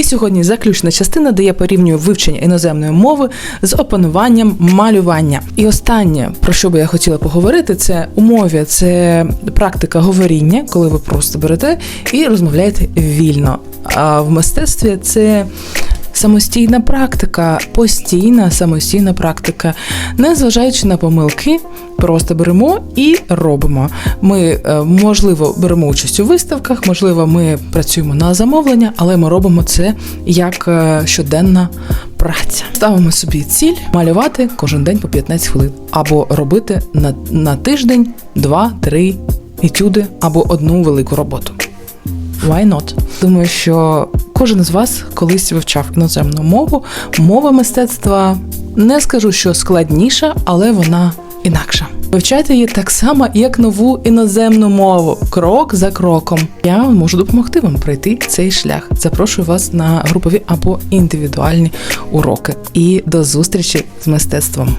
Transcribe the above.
І сьогодні заключна частина, де я порівнюю вивчення іноземної мови з опануванням малювання. І останнє, про що би я хотіла поговорити, це умові, це практика говоріння, коли ви просто берете і розмовляєте вільно. А в мистецтві це самостійна практика, постійна самостійна практика, не зважаючи на помилки, просто беремо і робимо. Ми, е, можливо, беремо участь у виставках, можливо, ми працюємо на замовлення, але ми робимо це як е, щоденна праця. Ставимо собі ціль малювати кожен день по 15 хвилин, або робити на, на тиждень два-три етюди або одну велику роботу. Why not? Думаю, що кожен з вас колись вивчав іноземну мову. Мова мистецтва не скажу, що складніша, але вона інакша. Вивчайте її так само, як нову іноземну мову, крок за кроком. Я можу допомогти вам пройти цей шлях. Запрошую вас на групові або індивідуальні уроки. І до зустрічі з мистецтвом.